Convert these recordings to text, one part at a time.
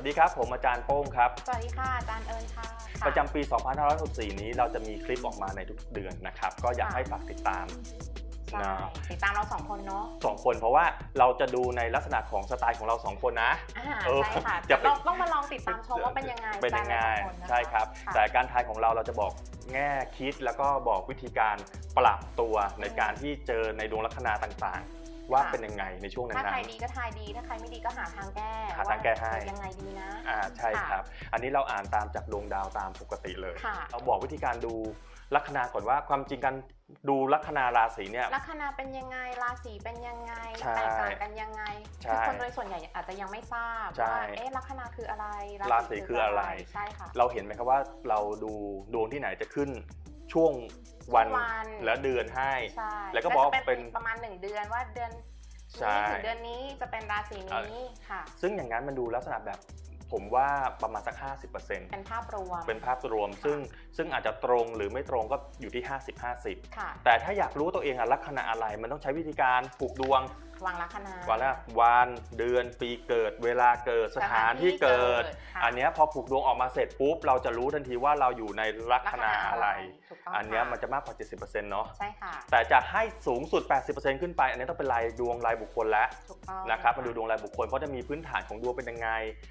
วัสดีครับผมอาจารย์โป้งครับสวัสดีค่ะอาจารย์เอิญค่ะค่ประจำปี 2564 นี้เราจะมีคลิปออกมาในทุกเดือนนะครับ ก็อยากค่ะ ให้ฝากติดตาม ใช่นะ ติดตามเราสองคนเนาะสองคนเพราะว่าเราจะดูในลักษณะของสไตล์ของเราสองคนนะ อ่าเออใช่ค่ะจะจะเป็นต้องต้องมาลองติดตามชมว่าเป็นยังไงเป็นยังไงสตล์เราสอคนนะะใช่ครับะแต่การทายของเราเราจะบอกแง่คิดแล้วก็บอกวิธีการปรับตัวในการที่เจอในดวงลัคนาต่างๆ ว่าค่ะเป็นยังไงในช่วงนั้ถ้าใครนดีก็ทายดี ถ้าใครไม่ดีก็หาทางแก้หาทางแก้ให้ว่าจะยังไงดีนะๆอ่าใช่ครับ อันนี้เราอ่านตามจากดวงดาวตามปกติเลยค่ะเราบอกวิธีการดูลัคนาก่อนว่าความจริงการดูลัคนาราศีเนี่ยลัคนาเป็นยังไงราศีเป็นยังไงใช่แตกต่างกันยังไงใช่คือคนโดยส่วนใหญ่อาจจะยังไม่ทราบใช่ว่าเอ๊ะลัคนาคืออะไรราศีคืออะไรใช่ค่ะเราเห็นไหมครับว่าเราดูดวงที่ไหนจะขึ้น ช่วงวันวัน และเดือนให้ ใช่แล้วก็บอกว่าจะเป็นประมาณหนึ่งเดือนว่าเดือนใช่ นี้ถึงเดือนนี้จะเป็นราศีนี้ค่ะ ซึ่งอย่างนั้นมันดูลักษณะแบบผมว่าประมาณสัก 50%เป็นภาพรวมเป็นภาพรวม ซึ่งซึ่งอาจจะตรงหรือไม่ตรงก็อยู่ที่ 50-50 ค่ะ แต่ถ้าอยากรู้ตัวเองอะลัคนาอะไรมันต้องใช้วิธีการผูกดวง วางลัคนาวันละวันเดือนปีเกิด เวลาเกิดสถานที่เกิด ค่ะ อันเนี้ยพอผูกดวงออกมาเสร็จปุ๊บ เราจะรู้ทันทีว่าเราอยู่ในลัคนาอะไร ถูกต้องอันเนี้ยค่ะมันจะมากกว่า 70%เนาะใช่ค่ะแต่จะให้สูงสุด 80%ขึ้นไป อันนี้ต้องเป็นรายดวงรายบุคคลแล้วถูกต้องนะครับมาดูดวงรายบุคคลเพราะจะมีพื้นฐานของดวงเป็นยังไง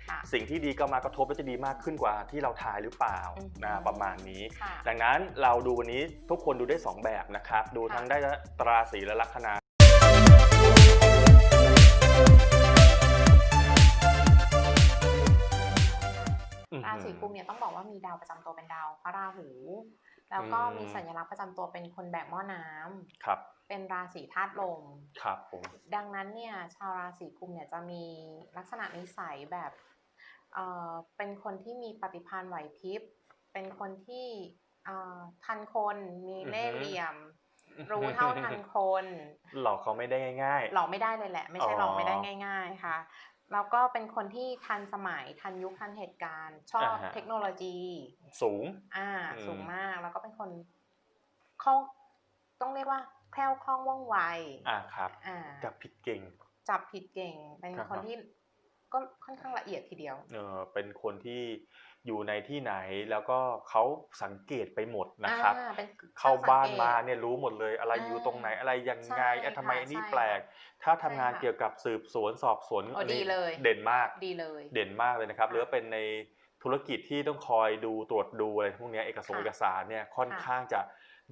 ค่ะ สิ่งที่ดีก็มากระทบแล้วจะดีมากขึ้นกว่าที่เราทายหรือเปล่าอืม นะประมาณนี้ ค่ะ ดังนั้นเราดูวันนี้ทุกคนดูได้ 2 แบบนะครับ ดูค่ะทั้งได้ตราสีและลัคนา ราศีกุมเนี่ยต้องบอกว่ามีดาวประจำตัวเป็นดาวพระราหู แล้วก็อืมมีสัญลักษณ์ประจำตัวเป็นคนแบกหม้อน้ำครับ เป็นราศีธาตุลมครับผมดังนั้นเนี่ยชาวราศีกุมเนี่ยจะมีลักษณะนิสัยแบบเอ่อเป็นคนที่มีปฏิภาณไหวพริบ เป็นคนที่เอ่อทันคนมีเล่ห์เหลี่ยม รู้เท่าทันคน หลอกเขาไม่ได้ง่ายหลอกไม่ได้เลยแหละ ไม่ใช่อ๋อหลอกไม่ได้ง่าย ๆ ค่ะแล้วก็เป็นคนที่ทันสมัยทันยุคทันเหตุการณ์ ชอบอ่าฮะเทคโนโลยีๆสูง อ่าอืมสูงมากแล้วก็เป็นคนคล่องต้องเรียกว่าแคล่วคล่องว่องไวอ่าครับ อ่าจับผิดเก่ง จับผิดเก่ง เป็นครับคนที่ก็ค่อนข้างละเอียดทีเดียว เออเป็นคนที่ อยู่ในที่ไหนแล้วก็เขาสังเกตไปหมดนะครับอ่าเป็นเข้าบ้านช่งสังกตมาเนี่ยรู้หมดเลยอะไรอ่าอยู่ตรงไหนอะไรยังไงใช่เอ๊ะทำไมค่ะอันนี้ใช่แปลก ถ้าทำงานใช่ค่ะเกี่ยวกับสืบสวนสอบสวนโอ้อันนี้ดีเลยเด่นมากดีเลย เด่นมากเลยนะครับหรือว่าเป็นในธุรกิจที่ต้องคอยดูตรวจดูอะไรพวกเนี้ยเอกสารค่ะเอกสารเนี่ยค่อนค่ะข้างจะ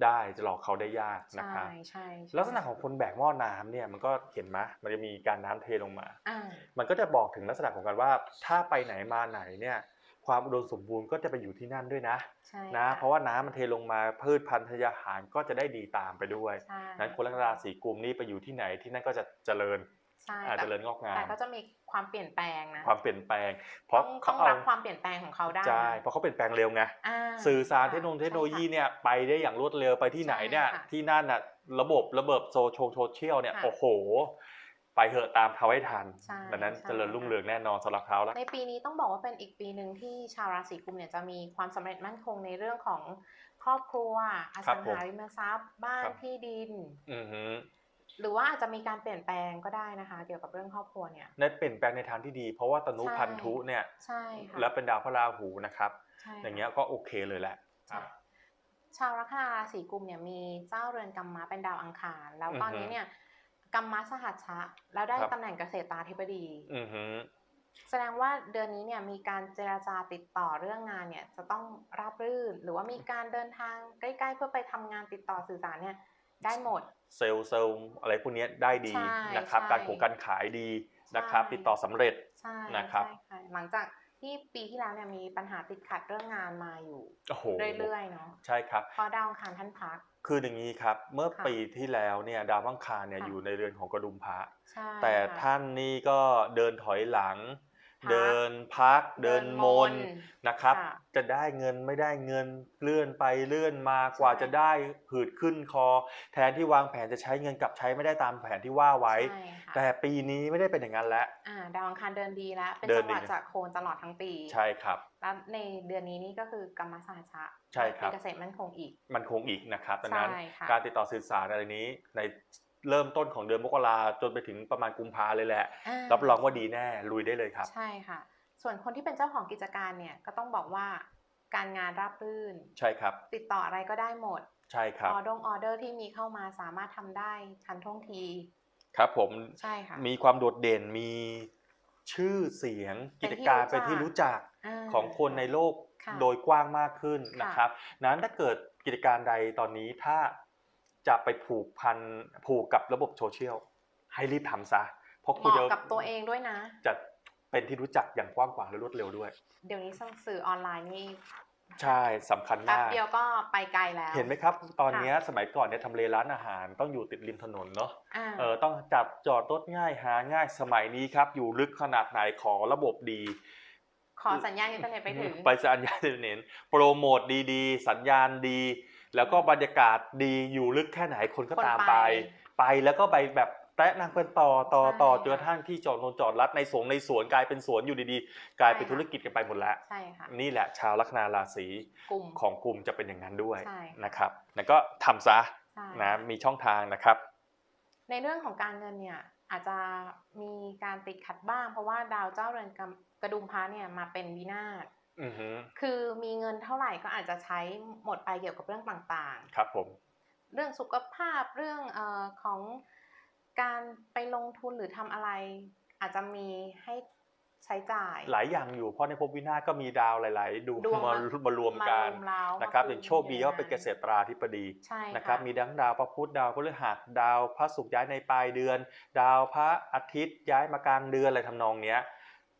ได้จะหลอกเขาได้ยากนะใช่ครับใช่ใช่ลักษณะของคนแบกหม้อน้ำเนี่ยมันก็เห็นไหมมันจะมีการน้ำเทลงมาอ่ามันก็จะบอกถึงลักษณะของการว่าถ้าไปไหนมาไหนเนี่ย ความอุดมสมบูรณ์ก็จะไปอยู่ที่นั่นด้วยนะใช่นะค่เพราะว่าน้ำมันเทลงมาพืชพันธุ์ธัญญาหารก็จะได้ดีตามไปด้วยใช่นั้นคนลัคนาราศีกุมนี่ไปอยู่ที่ไหนที่นั่นก็จะเจริญใช่อาจแต่เจริญงอกงามแต่ก็จะมีความเปลี่ยนแปลงนะความเปลี่ยนแปลง เพต้ราะองเขาต้องเอารับความเปลี่ยนแปลงของเขาได้ใช่เพราะเขาเปลี่ยนแปลงเร็วไงอ่าสื่อสารค่ะเทคโนโลยีเทคโนโลยีใช่ค่ะเนี่ยไปได้อย่างรวดเร็วไปที่ไหนเนี่ยใช่ค่ะที่นั่นน่ะระบบระเบิดโซชงโซเชียลเนี่ยค่ะโอ้โห ไปเหอะตามเขาให้ทันใช่ดังนั้นใช่เจริญรุ่งเรืองแน่นอนสำหรับเขาแล้วในปีนี้ต้องบอกว่าเป็นอีกปีหนึ่งที่ชาวราศีกุมเนี่ยจะมีความสำเร็จมั่นคงในเรื่องของครอบครัวอครัสับงผมหาริมทรัพย์บ้านครับที่ดินอือฮึหรือว่าอาจจะมีการเปลี่ยนแปลงก็ได้นะคะ เกี่ยวกับเรื่องครอบครัวเนี่ยในเปลี่ยนแปลงในทางที่ดี เพราะว่าตนุใช่พันธุเนี่ยใช่ค่ะแล้วเป็นดาวพระราหูนะครับใช่ค่ะอย่างเงี้ยก็โอเคเลยแหละใช่ชาวลัคนาราศีกุมเนี่ยมีเจ้าเรือนกรรมะเป็นดาวอังคาร แล้วตอนนี้เนี่ย กรรมะสหัชชะ แล้วได้ครับ ตำแหน่งเกษตราธิบดี อือฮึแสดงว่าเดือนนี้เนี่ยมีการเจราจาติดต่อเรื่องงานเนี่ยจะต้องราบรื่น หรือว่ามีการเดินทางใกล้ๆ เพื่อไปทำงานติดต่อสื่อสารเนี่ยได้หมด เซลล์เซลล์อะไรพวกเนี้ยได้ดีใช่นะครับ ใช่การโครงการขายดีนะครับ ใช่ ติดต่อสำเร็จ ใช่นะครับ ใช่ค่ะหลังจากที่ปีที่แล้วเนี่ยมีปัญหาติดขัดเรื่องงานมาอยู่ โอ้โหเรื่อยๆเนาะใช่ครับ เพราะดาวอังคารท่านพัก คืออย่างนี้ครับ เมื่อค่ะปีที่แล้วเนี่ยดาวอังคารเนี่ยค่ะอยู่ในเรือนของกระดุมพระใช่แต่ค่ะท่านนี่ก็เดินถอยหลังพัก เดินพัก เดินมนนนะครับค่ะจะได้เงินไม่ได้เงินเลื่อนไปเลื่อนมากว่าใช่จะได้หืดขึ้นคอ แทนที่วางแผนจะใช้เงินกลับใช้ไม่ได้ตามแผนที่ว่าไว้ใช่ค่ะแต่ปีนี้ไม่ได้เป็นอย่างนั้นแล้วอ่าดาวอังคารเดินดีแล้ว เป็นเดิจันงหวะดีจากโคนตลอดทั้งปี ใช่ครับแล้วในเดือนนี้นี่ก็คือกรรมสหัชชะใช่ครับเป็นเกษตรมั่นคงอีก มันคงอีกนะครับดังนั้นใช่ค่ะการติดต่อสื่อสารอะไรนี้ใน เริ่มต้นของเดือนมกราจนไปถึงประมาณกุมภาเลยแหละอ่ารับรองว่าดีแน่ลุยได้เลยครับ ใช่ค่ะ ส่วนคนที่เป็นเจ้าของกิจการเนี่ยก็ต้องบอกว่าการงานราบรื่น ใช่ครับ ติดต่ออะไรก็ได้หมด ใช่ครับออดงออเดอร์ที่มีเข้ามาสามารถทำได้ทันท่วงที ครับผมใช่ค่ะมีความโดดเด่นมีชื่อเสียงเป็กินจที่การรู้จักเป็นที่รู้จักาของคนในโลกค่ะโดยกว้างมากขึ้นค่ะนะครับ นั้นถ้าเกิดกิจการใดตอนนี้ถ้า จะไปผูกพันผูกกับระบบโซเชียลให้รีบทำซะ เพราะเหคุณจะมาะกับตัวเองด้วยนะ จะเป็นที่รู้จักอย่างกว้างขวางและรวดเร็วด้วย เดี๋ยวนี้สื่อออนไลน์นี่ใช่สำคัญแป๊บมากเดียวก็ไปไกลแล้ว เห็นไหมครับ ตอนเนี้ยสมัยก่อนเนี่ยทำเลร้านอาหารต้องอยู่ติดริมถนนเนาะอ่าเออต้องจับจอดรถง่ายหาง่ายสมัยนี้ครับ อยู่ลึกขนาดไหนขอระบบดี ขอสัญญาณอินเทอร์เน็ตไปถึง ไปสัญญาณอินเทอร์เน็ตโปรโมทดีๆ สัญญาณดี แล้วก็บรรยากาศดีอยู่ลึกแค่ไหนคนก็คนตามไปไป ไปแล้วก็ไปแบบแตะนางเป็นต่อต่อใช่ต่อค่ะจนกระทั่งที่จอดนนจอดรัดในสวนในสวนกลายเป็นสวนอยู่ดีๆ กลายเป็นใช่ค่ะธุรกิจกันไปหมดแล้วใช่ค่ะนี่แหละชาวลัคนาราศีกลุ่มของกลุ่มจะเป็นอย่างนั้นด้วยใช่ค่ะนะครับแล้วก็ทำซะใช่นะมีช่องทางนะครับ ในเรื่องของการเงินเนี่ยอาจจะมีการติดขัดบ้าง เพราะว่าดาวเจ้าเรือนกำกระดุมพระเนี่ยมาเป็นวินาศอือฮึ คือมีเงินเท่าไหร่ก็อาจจะใช้หมดไปเกี่ยวกับเรื่องต่างครับผมๆเรื่องสุขภาพเรื่องเออของการไปลงทุนหรือทำอะไร อาจจะมีให้ใช้จ่าย หลายอย่างอยู่เพราะในภพวินาศก็มีดาวหลาย ๆ ดวงดวงมามามารวมกันรุมเร้านะครับมาอย่างคุมโชคดีว่าเป็นเกษตราธิบดีใช่นะครับะมีดังดาวพระพุธดาวพฤหัสดาวพระศุกร์ย้ายในปลายเดือน ดาวพระอาทิตย์ย้ายมากลางเดือนอะไรทำนองเนี้ย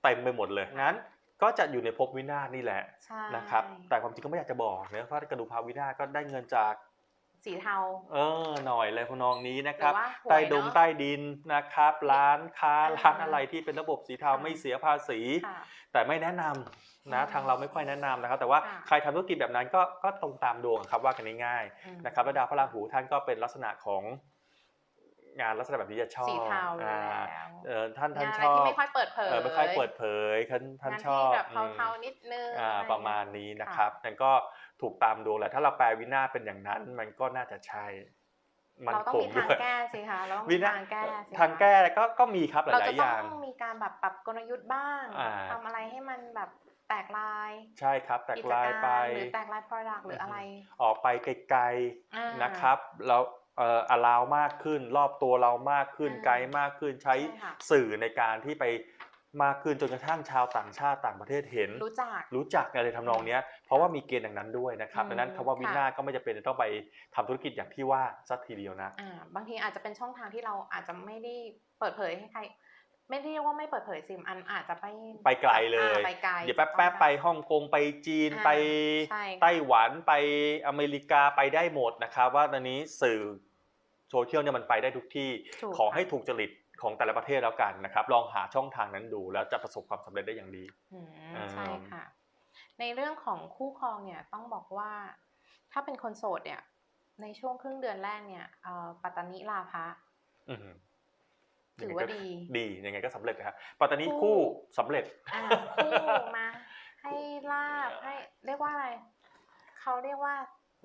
เต็มไปหมดเลยงั้น ก็จะอยู่ในภพวินาศนี่แหละใช่นะครับ แต่ความจริงก็ไม่อยากจะบอกเนะเพราะถ้ากระดูกภาวินาศก็ได้เงินจากสีเทา เออหน่อยเลยพนองนี้นะครับหรือว่าหวยใต้ดงเนอะใต้ดินนะครับ ร้านค้าอ่าร้านอะไรที่เป็นระบบสีเทาค่ะไม่เสียภาษีค่ะแต่ไม่แนะนำนะอืมทางเราไม่ค่อยแนะนำนะครับ แต่ว่าค่ะใครทำธุรกิจแบบนั้นก็ก็ตรงตามดวงครับว่ากันง่ายอืมๆนะครับแล้วดาวพระราหูท่านก็เป็นลักษณะของ งานลักษณะแบบนี้จะชอบสีเทาอยู่อ่าแล้วเออท่านท่านงานชอะไรอบที่ไม่ค่อยเปิดเผยเออไม่ค่อยเปิดเผยท่านท่านงานชอบที่แบบอืมเทาๆนิดนึงอ่าอไประมาณนี้นะครับนั่นก็ถูกตามดวงแหละถ้าเราแปลวินาศเป็นอย่างนั้นมันก็น่าจะใช่มันเราต้องคงมีทางด้วยแก้สิคะเราต้องวิมีนาศทางแก้สิคะทางแก้ก็ก็มีครับหเราลาจะยๆอต้อย่างงมีการแบบปรับกลยุทธ์บ้างอ่าทำอะไรให้มันแบบแตกลาย ใช่ครับ แตกกิจลายการไปหรือแตกลาย product หรืออะไร ออกไปไกลอ่าๆนะครับเรา เอ่ออลาวมากขึ้น รอบตัวเรามากขึ้น อ่าไกลมากขึ้นใช้ใช่ค่ะ สื่อในการที่ไปมากขึ้นจนกระทั่งชาวต่างชาติต่างประเทศเห็น รู้จัก รู้จักอะไรทำนองเนี้ยเพราะว่ามีเกณฑ์อย่างนั้นด้วยนะครับอืมดังนั้นคำว่าวิค่ะนาศก็ไม่จะเป็นจะต้องไปทำธุรกิจอย่างที่ว่าสักทีเดียวนะ อ่าบางทีอาจจะเป็นช่องทางที่เราอาจจะไม่ได้เปิดเผยให้ใคร ไม่ได้เรียกว่าไม่เปิดเผยสิมอันอาจจะไปไปไกลเลย อ่าไปไกลเดี๋ยวแป๊บแป๊บๆไปฮ่องกงไปจีนอ่าไปใช่ค่ะ ไต้หวันไปอเมริกาไปได้หมดนะครับว่าตอนนี้สื่อ โซเชียลเนี่ยมันไปได้ทุกที่ถูกขอให้ถูกจริตของแต่ละประเทศแล้วกันนะครับ ลองหาช่องทางนั้นดูแล้วจะประสบความสำเร็จได้อย่างดีอืมอ่าใช่ค่ะ ในเรื่องของคู่ครองเนี่ยต้องบอกว่า ถ้าเป็นคนโสดเนี่ย ในช่วงครึ่งเดือนแรกเนี่ยเอ่อปัตตานิลาภะอือหือถือว่าดี ดียังไงก็สำเร็จนะครับปัตตานีคู่คู่สำเร็จอ่าคู่มา ให้ลาบให้เรียกว่าอะไรเขาเรียกว่า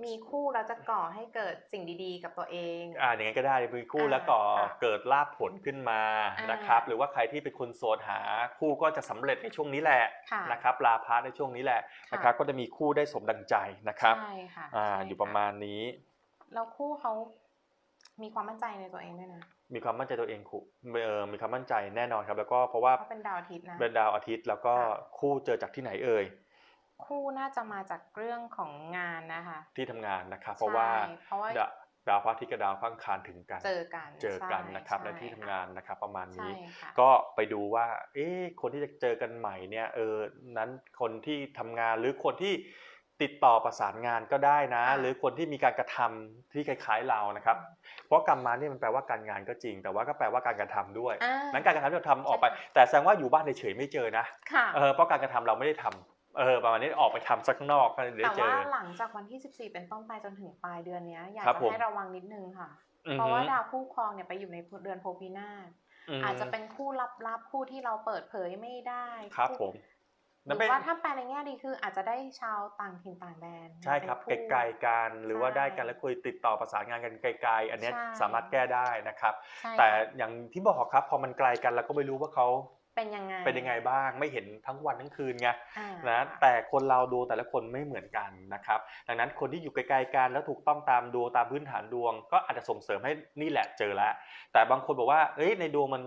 มีคู่แล้วจะก่อให้เกิดสิ่งดีๆ กับตัวเอง อ่าอย่างไงก็ได้มีคู่อ่าแล้วก็ค่ะเกิดลาภผลขึ้นมาอ่านนะครับ หรือว่าใครที่เป็นคนโสดหาคู่ก็จะสำเร็จในช่วงนี้แหละค่ะนะครับลาพาในช่วงนี้แหละค่ะนะครับก็จะมีคู่ได้สมดังใจนะครับใช่ค่ะอ่าใช่อยู่ประมาณนี้แล้วคู่เขามีความมั่นใจในตัวเองด้วยนะมีความมั่นใจตัวเองคู่เออมีความมั่นใจแน่นอนครับ แล้วก็เพราะว่าเขาเป็นดาวอาทิตย์นะเป็นดาวอาทิตย์แล้วก็ค่ะคู่เจอจากที่ไหนเอ่ย คู่น่าจะมาจากเรื่องของงานนะคะที่ทำงานนะครับเพราะว่าใช่เพราะว่าดาดาวพระอาทิตย์กับดาวพระอังคารถึงกัน เจอกันเจอกันใช่นะครับในใช่ที่ทำงานนะครับประมาณใช่นี้ค่ะก็ไปดูว่า เอ๊ะคนที่จะเจอกันใหม่เนี่ยเออนั้นคนที่ทำงานหรือคนที่ติดต่อประสานงานก็ได้นะค่ะหรือคนที่มีการกระทำที่คล้ายๆเรานะครับ เพราะกรรมมาเนี่ยมันแปลว่าการงานก็จริง แต่ว่าก็แปลว่าการกระทำด้วยอ่านั้นการกระทำที่เราทำออกไปใช่ค่ะแต่แสดงว่าอยู่บ้านเฉยๆไม่เจอนะค่ะเออเพราะการกระทำเราไม่ได้ทำ เออประมาณนี้ออกไปทำสักข้างนอกก็ได้แต่เจอว่าหลังจากวันที่ 14 เป็นต้นไปจนถึงปลายเดือนเนี้ยอยากครับจะผม ให้ระวังนิดนึงค่ะ อือเพราะฮึว่าดาวคู่ครองเนี่ยไปอยู่ในเดือนโพปีนาศมอาจจะเป็นคู่ลับๆคู่ที่เราเปิดเผยไม่ได้ครับคู่ผมหรือว่าถ้าแปลในแง่ดีคืออาจจะได้ชาวต่างถิ่นต่างแดนใช่ครับเป็น ไกลๆกันหรือว่าใช่ได้กันแล้วคุยติดต่อประสานงานกันไกล ๆ อันเนี้ยใช่ สามารถแก้ได้นะครับ ใช่แต่ค่ะอย่างที่บอกครับพอมันไกลกันเราก็ไม่รู้ว่าเขา เป็นยังไงเป็นยังไงบ้างไม่เห็นทั้งวันทั้งคืนไงอ่านะแต่คนเราดวงแต่ละคนไม่เหมือนกันนะครับ ดังนั้นคนที่อยู่ไกลๆกันแล้วถูกต้องตามดวงตามพื้นฐานดวง ก็อาจจะส่งเสริมให้นี่แหละเจอแล้วแต่บางคนบอกว่าเอ้ยในดวงมัน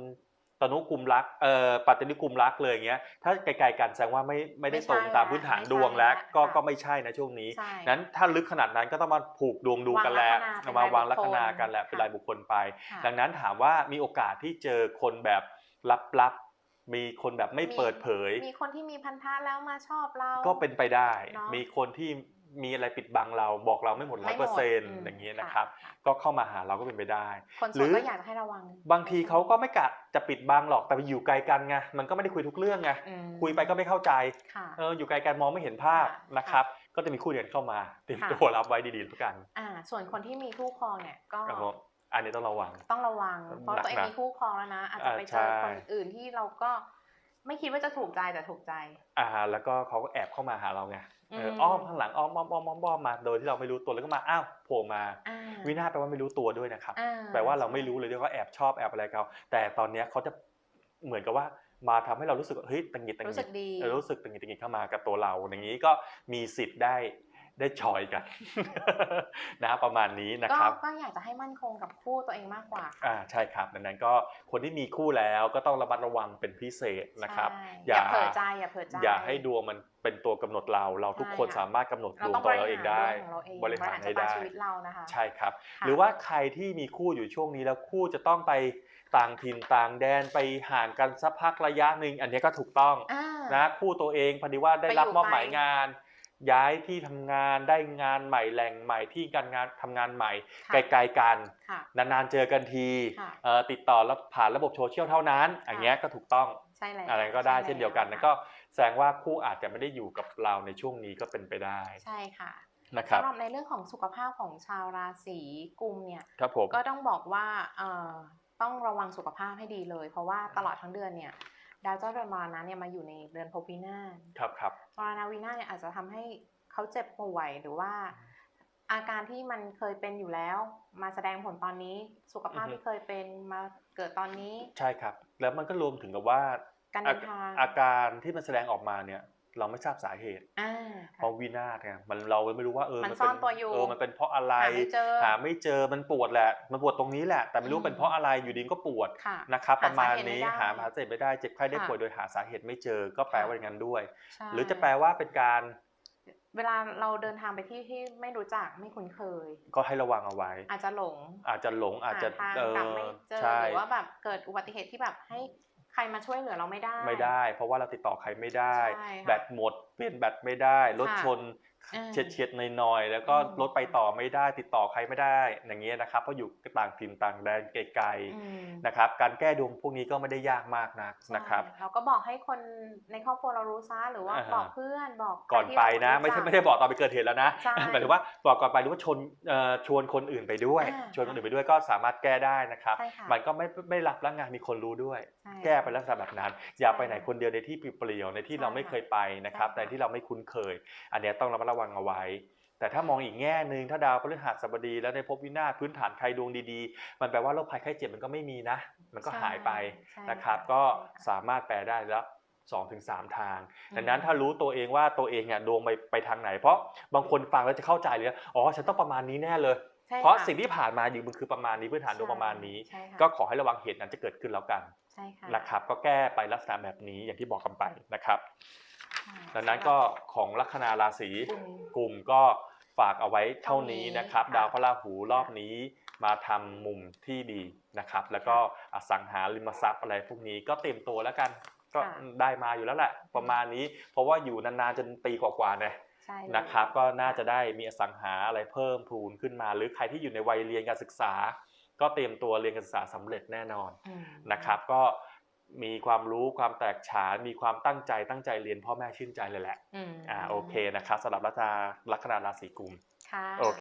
ตนุกลุ่มรักเอ่อปัตตนิกลุ่มรักเลยอย่างเงี้ยถ้าไกลๆกันแสดงว่าไม่ไม่ได้ตรงตามพื้นฐานดวงแล้วก็ก็ไม่ใช่นะช่วงนี้ใช่นั้นถ้าลึกขนาดนั้นก็ต้องมาผูกดวงดูกันแล้ววางลัคนาเป็นมาวางลัคนารายบุคคลกันแหละเป็นรายบุคคลไปค่ะดังนั้นถามว่ามีโอกาสที่เจอคนแบบลับๆ มีคนแบบไม่เปิดเผย มีคนที่มีพันธะแล้วมาชอบเรา ก็เป็นไปได้ เนอะมีคนที่มีอะไรปิดบังเราบอกเราไม่หมดร้อยไม่หเปมอดร์เซ็นต์มอย่างนี้ค่ะนะครับค่ะก็เข้ามาหาเราก็เป็นไปได้ คนหโสรืดอ ก็อยากจะให้ระวังบางทีเขาก็ไม่กะจะปิดบังหรอกแต่ไปอยู่ไกลกันไงมันก็ไม่ได้คุยทุกเรื่องไงอืมคุยไปก็ไม่เข้าใจค่ะ เอออยู่ไกลกันมองไม่เห็นภาพค่ะนะครับ ก็จะมีคู่เรียนเข้ามาเตรียมค่ะ ตัวรับไว้ดีๆทุกกัน อ่า ส่วนคนที่มีคู่ครองเนี่ยก็ครับผม อันนี้ต้องระวัง ต้องระวัง เพราะหนักตัวเองนะมีคู่ครองแล้วนะ อาจจะไปเจออ่าใช่คนอื่นที่เราก็ไม่คิดว่าจะถูกใจแต่ถูกใจ อ่า แล้วก็เขาก็แอบเข้ามาหาเราไงเออมอ้อมข้างหลังอ้อมอ้อมอ้อมอ้อมอ้อมมา โดยที่เราไม่รู้ตัวแล้วก็มาอ้าวโผล่มาอ่าวินาศแปลว่าไม่รู้ตัวด้วยนะครับอ่แปลว่าเราไม่รู้เลยที่เขาแอบชอบแอบอะไรเขาแต่ตอนเนี้ยเขาจะเหมือนกับว่ามาทำให้เรารู้สึกว่าเฮ้ยตังหงิดตังหรู้งิสึดกดีเออรู้สึกตังหงิดตังหงิดเข้ามากับตัวเรา อย่างนี้ก็มีสิทธิ์ได้ ได้ชอยกันนะประมาณนี้นะก็ครับก็อยากจะให้มั่นคงกับคู่ตัวเองมากกว่าอ่าใช่ครับดังนั้นก็คนที่มีคู่แล้วก็ต้องระมัดระวังเป็นพิเศษนะครับใช่ออย่าย่าเผลอใจอย่าเผลอใจอย่าให้ดวงมันเป็นตัวกำหนดเราเราทุกคนใช่ค่ะสามารถกำหนดเราดวงต้องตัวบริเราหารเองได้ดวงของเราเองบริหารให้ชะตได้ชีวิตเรานะคะใช่ครับค่ะหรือว่าใครที่มีคู่อยู่ช่วงนี้แล้วคู่จะต้องไปต่างถิ่นต่างแดนไปห่างกันสักพักระยะหนึ่งอันนี้ก็ถูกต้องอ่านะคู่ตัวเองพอดีว่าได้รับไปอยู่มอบหมายไกลงาน ย้ายที่ทำงานได้งานใหม่แหล่งใหม่ที่การงานทำงานใหม่ค่ะไกลๆกันค่ะนานๆเจอกันทีค่ะเอ่อติดต่อแล้วผ่านระบบโซเชียลเท่านั้น อย่างเงี้ยก็ถูกต้องใช่แล้วอะไรก็ได้ใแล้วเช่นเดียวกันนั่นก็แสดงว่าคู่อาจจะไม่ได้อยู่กับเราในช่วงนี้ก็เป็นไปได้ ใช่ค่ะนะครับสำหรับในเรื่องของสุขภาพของชาวราศีกุมเนี่ยครับผมก็ต้องบอกว่าเอ่อต้องระวังสุขภาพให้ดีเลย เพราะว่าตลอดทั้งเดือนเนี่ย ดาวเจ้าเรือนมรณะเนี่ยมาอยู่ในเดือนภพวินาศครับครับมรณวินาศเนี่ยอาจจะทำให้เขาเจ็บป่วยหรือว่า อาการที่มันเคยเป็นอยู่แล้ว มาแสดงผลตอนนี้สุขภาพอือฮึที่เคยเป็นมาเกิดตอนนี้ ใช่ครับ แล้วมันก็รวมถึงกับว่าการเดินทางอาการที่มันแสดงออกมาเนี่ย เราไม่ทราบสาเหตุอ่าเพราะวินาศไงมันเราไม่รู้ว่าเออมันเป็ซ่อนตัวอยู่เออมันเป็นเพราะอะไรหาไม่เจอหาไม่เจอมันปวดแหละ มันปวดตรงนี้แหละ แต่ไม่รู้อืมเป็นเพราะอะไรอยู่ดีก็ปวดค่ะนะครับหาประมาณสาเหตุไม่นี้ได้หาสาเหตุไม่ได้เจ็บไข้ได้ค่ะป่วยโดยหาสาเหตุไม่เจอก็แปลค่ะว่าอย่างนั้นด้วยใช่หรือจะแปลว่าเป็นการ เวลาเราเดินทางไปที่ที่ไม่รู้จักไม่คุ้นเคย ก็ให้ระวังเอาไว้ อาจจะหลง อาจจะหลงอาจจะหทางเอกลับอไม่เจอใช่หรือว่าแบบเกิดอุบัติเหตุที่แบบให้ ใครมาช่วยเหลือเราไม่ได้ ไม่ได้ เพราะว่าเราติดต่อใครไม่ได้ใช่ค่ะแบตหมด เปลี่ยนแบตไม่ได้ รถค่ะชนอ่า เฉียดเฉียดๆหน่อยๆแล้วก็อืมรถไปต่อไม่ได้ติดต่อใครไม่ได้ อย่างเงี้ยนะครับเพราะอยู่ต่างถิ่นต่างแดนไกลอืมๆนะครับ การแก้ดวงพวกนี้ก็ไม่ได้ยากมากนักนะครับใช่เราก็บอกให้คนในครอบครัวเรารู้ซะหรือว่าอ่าฮะบอกเพื่อนบอกก่อนใครที่ไปนะเราไม่ใช่รู้จัไม่ได้บอกตอนไปเกิดเหตุแล้วนะใช่หมายถึงว่าบอกก่อนไปหรือว่าชวนเอ่อชวนคนอื่นไปด้วยอ่าชวนคนอื่นไปด้วยก็สามารถแก้ได้นะครับใช่ค่ะมันก็ไม่ไม่รับแล้วไงานมีคนรู้ด้วยใช่แก้ไปลักษณะแบบนั้น อย่าไปไหนคนเดียวในที่เปลี่ยวๆในที่ใช่เราไม่เคยไปนะครับใช่ค่ะในที่เราไม่คุ้นเคย อันเนี้ยต้องระมัดระวังเอาไว้ แต่ถ้ามองอีกแง่หนึ่งถ้าดาวพฤหัสบดีแล้วในภพวินาศพื้นฐานใครดวงดีๆ มันแปลว่าโรคภัยไข้เจ็บมันก็ไม่มีนะ มันก็ใช่หายไปใช่นะครับค่ะก็ใช่ค่ะสามารถแปลได้แล้วสองถึงสามทางอืมดังนั้นถ้ารู้ตัวเองว่าตัวเองเนี่ยดวงไปไปทางไหน เพราะบางคนฟังแล้วจะเข้าใจเลยอ๋อฉันต้องประมาณนี้แน่เลยใช่เพราะค่สิ่งที่ผ่านมาอยู่มันคือประมาณนี้พื้นฐานดวงประมาณนี้ใช่ค่ะก็ขอให้ระวังเหตุนั้นจะเกิดขึ้นแล้วกันใช่ค่ะนะครับ ก็แก้ไปลักษณะแบบนี้อย่างที่บอกกันไปนะครับใช่ ดังนั้นก็ของลัคนาราศีกลุ่มกลุ่มก็ฝากเอาไว้เท่านี้เท่านี้นะครับค่ะดาวพระราหูรอบนี้มาทำมุมที่ดีนะครับ แล้วก็อสังหาริมทรัพย์อะไรพวกนี้ก็เตรียมตัวแล้วกันก็ค่ะได้มาอยู่แล้วแหละประมาณนี้ เพราะว่าอยู่นานๆจนปีกว่าๆเนี่ยใช่เลยนะครับก็น่าจะได้มีอสังหาอะไรเพิ่มพูนขึ้นมา หรือใครที่อยู่ในวัยเรียนการศึกษา ก็เตรียมตัวเรียนการศึกษาสำเร็จแน่นอนอืมนะครับ ก็ มีความรู้ความแตกฉาน มีความตั้งใจตั้งใจเรียนพ่อแม่ชื่นใจเลยแหละอืมอ่าโอเคนะครับสำหรับลัคนาลัคนาราศีกุมค่ะโอเค